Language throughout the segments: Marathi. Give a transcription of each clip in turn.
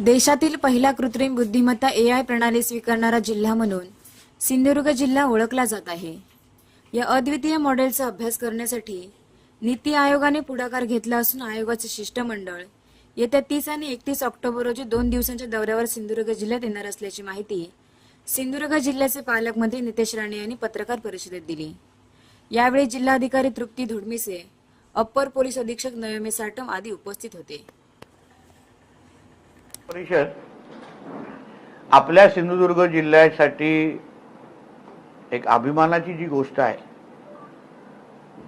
देशातील पहिला कृत्रिम बुद्धिमत्ता ए आय प्रणाली स्वीकारणारा जिल्हा म्हणून सिंधुदुर्ग जिल्हा ओळखला जात आहे. या अद्वितीय मॉडेलचा अभ्यास करण्यासाठी नीती आयोगाने पुढाकार घेतला असून आयोगाचे शिष्टमंडळ येत्या तीस आणि एकतीस ऑक्टोबर रोजी दोन दिवसांच्या दौऱ्यावर सिंधुदुर्ग जिल्ह्यात येणार असल्याची माहिती सिंधुदुर्ग जिल्ह्याचे पालकमंत्री नितेश राणे यांनी पत्रकार परिषदेत दिली. यावेळी जिल्हाधिकारी तृप्ती धुडमिसे अप्पर पोलीस अधीक्षक नयोमे साटम आदी उपस्थित होते. परिषद आपल्या सिंधुदुर्ग जिल्ह्यासाठी एक अभिमानाची जी गोष्ट आहे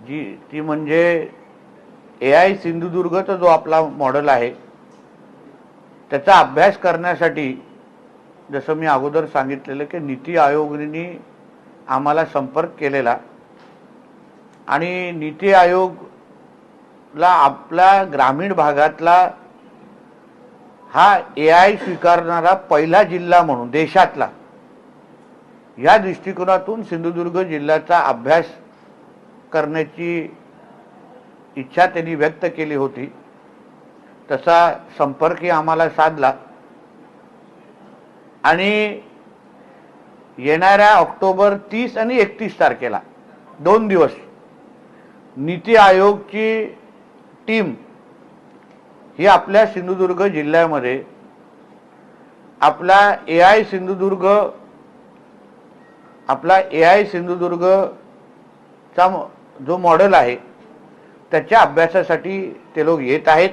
जी ती म्हणजे ए आय सिंधुदुर्गचा जो आपला मॉडेल आहे त्याचा अभ्यास करण्यासाठी जसं मी अगोदर सांगितलेलं की नीती आयोगाने आम्हाला संपर्क केलेला आणि नीती आयोगला आपल्या ग्रामीण भागातला हा ए आय स्वीकारणारा पहिला जिल्हा म्हणून देशातला. या दृष्टिकोनातून सिंधुदुर्ग जिल्ह्याचा अभ्यास करण्याची इच्छा त्यांनी व्यक्त केली होती. तसा संपर्कही आम्हाला साधला. आणि येणाऱ्या ऑक्टोबर तीस आणि एकतीस तारखेला दोन दिवस नीती आयोगची टीम ही आपल्या सिंधुदुर्ग जिल्ह्यामध्ये आपला ए आय सिंधुदुर्ग आपला ए आय सिंधुदुर्गचा जो मॉडेल आहे त्याच्या अभ्यासासाठी ते लोक येत आहेत.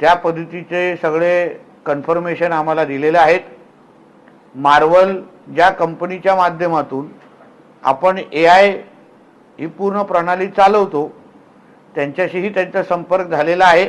त्या पद्धतीचे सगळे कन्फर्मेशन आम्हाला दिलेले आहेत. मार्वल ज्या कंपनीच्या माध्यमातून आपण ए आय ही पूर्ण प्रणाली चालवतो त्यांच्याशीही त्यांचा संपर्क झालेला आहे.